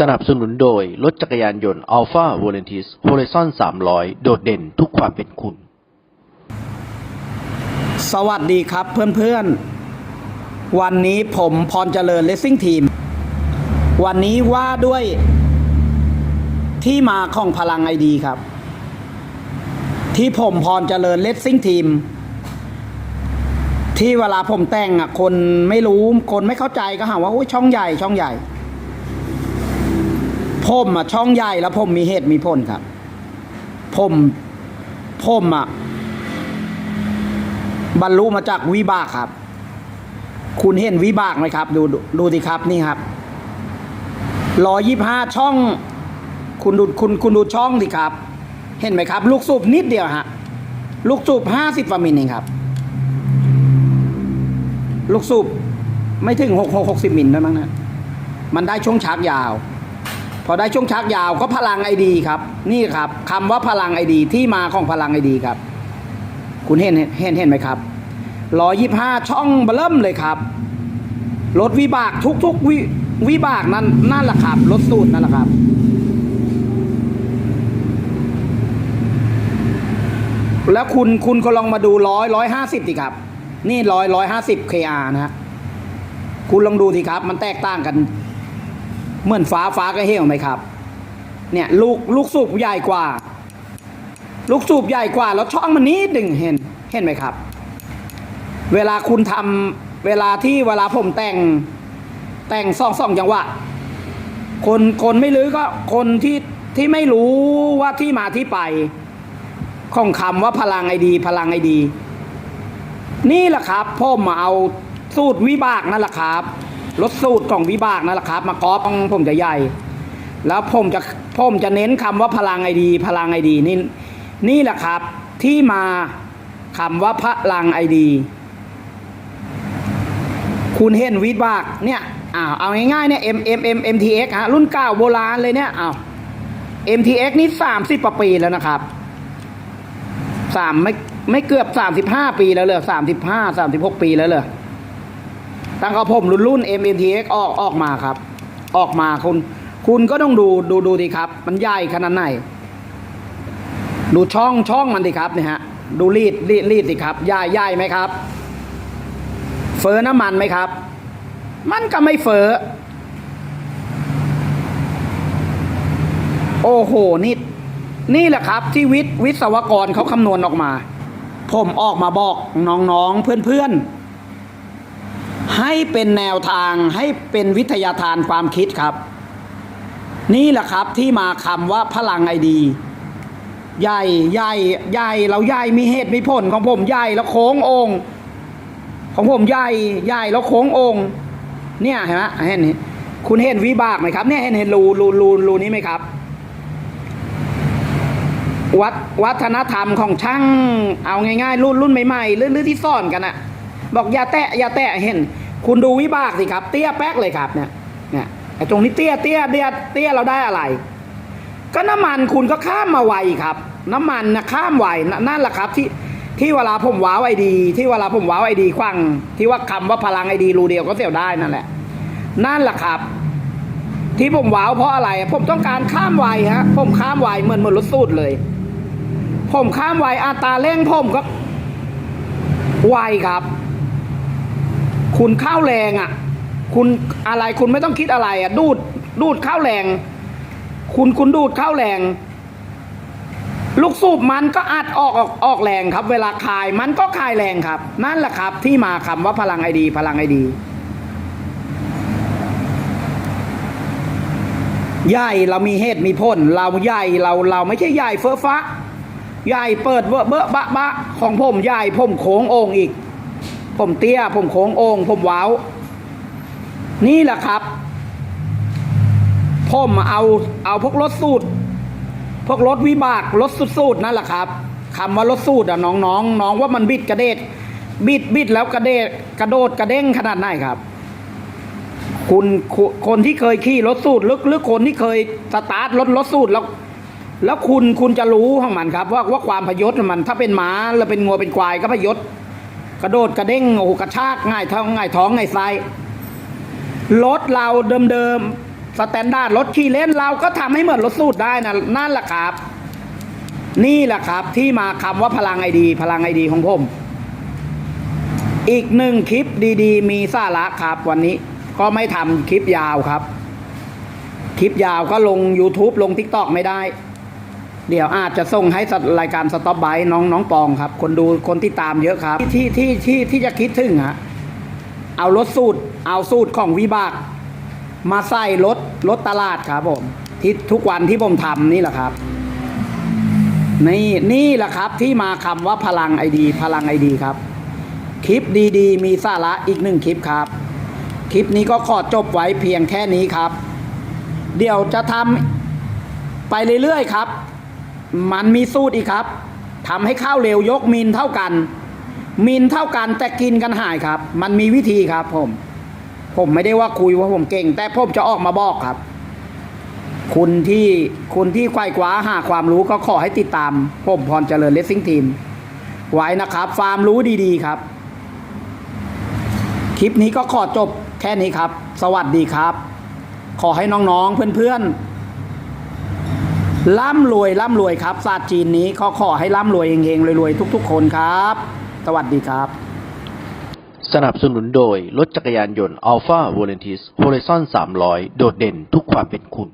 สนับสนุนโดย รถจักรยานยนต์ Alpha v o l a n t i s Horizon 300 โดดเด่นทุกความเป็นคุณ สวัสดีครับเพื่อนๆ วันนี้ผมพรเจริญเลสซิ่งทีม วันนี้ว่าด้วย ที่มาของพลังไอดีครับ ที่ผมพรเจริญเลสซิ่งทีม ที่เวลาผมแต่งอะ คนไม่รู้ คนไม่เข้าใจก็หาว่าโอ้ยช่องใหญ่ช่องใหญ่ ผมอะช่องใหญ่แล้วผมมีเหตุมีผลครับ ผมผมอะบรรลุมาจากวิบากครับ คุณเห็นวิบากไหมครับดูดูดูสิครับนี่ครับร้อยยี่ห้าช่อง คุณดูคุณคุณดูช่องสิครับ เห็นไหมครับ ลูกสูบนิดเดียวฮะลูกสูบห้าสิบฟามิลเองครับ ลูกสูบไม่ถึงหกหกหกสิบมิลได้มั้งนะมันได้ช่วงชักยาว พอได้ช่วงชักยาวก็พลังไอดีครับ นี่ครับคำว่าพลังไอดีที่มาของพลังไอดีครับ คุณเห็นเห็นเห็นไหมครับร้อยยี่ห้าช่องเบลิ่มเลยครับรถวิบากทุกทุกวิวิบากนั่นนั่นแหละครับรถสูตรนั่นแหละครับ แล้วคุณคุณก็ลองมาดูร้อยร้อยห้าสิบดิครับ นี่ร้อยร้อยห้าสิบ KR นะฮะคุณลองดูสิครับ มันแตกต่างกัน เหมือนฟ้าฟ้าก็เหี่ยวไหมครับ เนี่ยลูกลูกสูบใหญ่กว่า ลูกสูบใหญ่กว่า แล้วช่องมันนิดหนึ่งเห็นเห็นไหมครับ เวลาคุณทำเวลาที่เวลาผมแต่งแต่งซ่องซ่องจังหวะคนคนไม่รู้ก็คนที่ที่ไม่รู้ว่าที่มาที่ไป ของคำว่าพลังไอดี พลังไอดี นี่แหละครับผมมาเอาสูตรวิบากนั่นแหละครับ รถสูตรของวิบากนั่นแหละครับ มากอปของผมจะใหญ่ แล้วผมจะผมจะเน้นคำว่าพลังไอดี พลังไอดีนี่นี่แหละครับ ที่มาคำว่าพลังไอดี คุณเห็นวิบากเนี่ยอ้าวเอาง่ายๆเนี่ย M M M M T X ฮะรุ่นเก่าโบราณเลยเนี่ยอ้าว M T X นี่สามสิบกว่าปีแล้วนะครับสามไม่ไม่เกือบสามสิบห้าปีแล้วเลยสามสิบห้าสามสิบหกปีแล้วเลย ตั้งแต่ผมรุ่นรุ่น M M T X ออกออกมาครับ ออกมาคุณ คุณก็ต้องดูดูดูดีครับ มันใหญ่ขนาดไหน ดูช่องช่องมันดิครับเนี่ยฮะ ดูรีดรีดรีดดิครับใหญ่ใหญ่ไหมครับ เฟอน้ำมันไหมครับ มันก็ไม่เฟอโอ้โหนี่นี่แหละครับที่วิทย์วิศวกรเขาคำนวณออกมา ผมออกมาบอกน้องๆเพื่อนๆ ให้เป็นแนวทางให้เป็นวิทยาทานความคิดครับ นี่แหละครับที่มาคำว่าพลังไอดีใหญ่ใหญ่ใหญ่เราใหญ่มีเหตุมีผลของผมใหญ่แล้วโค้งองค์ของผมใหญ่ใหญ่แล้วโค้งองค์เนี่ยเห็นไหมเห็นเห็นคุณเห็นวิบากไหมครับเนี่ยเห็นเห็นรูรูรูรูนี้ไหมครับ วัดวัฒนธรรมของช่างเอาง่ายๆ รุ่นรุ่นใหม่ๆรือหรือที่ซ่อนกันอะบอกอย่าแตะอย่าแตะเห็น คุณดูวิบากสิครับ เตี้ยแป๊กเลยครับเนี่ยเนี่ยไอ้ตรงนี้เตี้ยเตี้ยเตี้ยเตี้ยเราได้อะไร ก็น้ำมันคุณก็ข้ามมาไวครับ น้ำมันนะข้ามไวน,นั่นแหละครับที่ที่เวลาผมว้าวไอดี ที่เวลาผมว้าวไอดีควังที่ว่าคำว่าพลังไอดีรูเดียวก็เสียวได้นั่นแหละ นั่นแหละครับ ที่ผมว้าวเพราะอะไร ผมต้องการข้ามไวฮะ ผมข้ามไวเหมือนเหมือนรถสูตรเลย ผมข้ามไวอัตราเร่งผมก็ไวครับ คุณข้าวแรงอะ คุณอะไรคุณไม่ต้องคิดอะไรอะ ดูดดูดข้าวแรง คุณคุณดูดข้าวแรง ลูกสูบมันก็อัดออกออกออกแรงครับ เวลาคายมันก็คายแรงครับ นั่นแหละครับ ที่มาคำว่าพลังไอดี พลังไอดีใหญ่เรามีเหตุมีผลเราใหญ่เราเราไม่ใช่ใหญ่เฟ้อฟ้าใหญ่เปิดเบอะเบอะบะบะของผมใหญ่ผมโค้งองอีก ผมเตี้ย ผมโค้งโองผมว้าว นี่แหละครับ ผมเอาเอาพวกรถสูตร พวกรถวิบากรถสูตรนั่นแหละครับคำว่ารถสูตรอะน้องๆนน้องว่ามันบิดกระเดดบิดบิดแล้วกระเดดกระโดดกระเด้งขนาดไหนครับ คุณคคนที่เคยขี่รถสูตรหรือหรือคนที่เคยสตาร์ทรถรถสูตรแล้วแล้วคุณคุณจะรู้ของมันครับ ว่าว่าความพยศมันถ้าเป็นม้าแล้วเป็นงัวเป็นควายก็พยศ กระโดดกระเด้งโอ้โหกระชากง่ายท้องง่ายท้องง่ายไส้รถเราเดิมๆสแตนดาร์ดรถขี่เล่นเราก็ทำให้เหมือนรถสูตรได้นะนั่นแหละครับ นี่แหละครับ ที่มาคำว่าพลังไอดี พลังไอดีของผม อีกหนึ่งคลิปดี ๆ มีสาระครับวันนี้ ก็ไม่ทำคลิปยาวครับ คลิปยาวก็ลง YouTube ลง TikTok ไม่ได้ เดี๋ยวอาจจะส่งให้รายการสต็อปไบน้องน้องปองครับ คนดูคนที่ตามเยอะครับ ที่ที่ที่ที่จะคิดถึงฮะเอารถสูตร เอาสูตรของวิบาก มาใส่รถรถตลาดครับผมที่ทุกวันที่ผมทำนี่แหละครับ นี่นี่แหละครับที่มาคำว่าพลังไอดี พลังไอดีครับ คลิปดีๆ มีสาระอีกหนึ่งคลิปครับ คลิปนี้ก็ขอจบไว้เพียงแค่นี้ครับ เดี๋ยวจะทำไปเรื่อยๆครับ มันมีสูตรอีกครับทำให้ข้าวเร็วยกมินเท่ากัน มินเท่ากันแต่กินกันหายครับ มันมีวิธีครับ ผม ผมไม่ได้ว่าคุยว่าผมเก่ง แต่ผมจะออกมาบอกครับ คุณที่คุณที่ไขว่คว้าหาความรู้ก็ขอให้ติดตาม ผมพรเจริญเลสซิ่งทีมไว้นะครับ ฟาร์มรู้ดีๆครับ คลิปนี้ก็ขอจบแค่นี้ครับ สวัสดีครับ ขอให้น้องๆเพื่อนๆ ร่ำรวยร่ำรวยครับศาสตร์จีนนี้ขอขอให้ร่ำรวยเฮงๆรวยๆทุก ๆ คนครับ สวัสดีครับ สนับสนุนโดย รถจักรยานยนต์ Alpha v o l a n t i s Horizon 300 โดดเด่นทุกความเป็นคุณ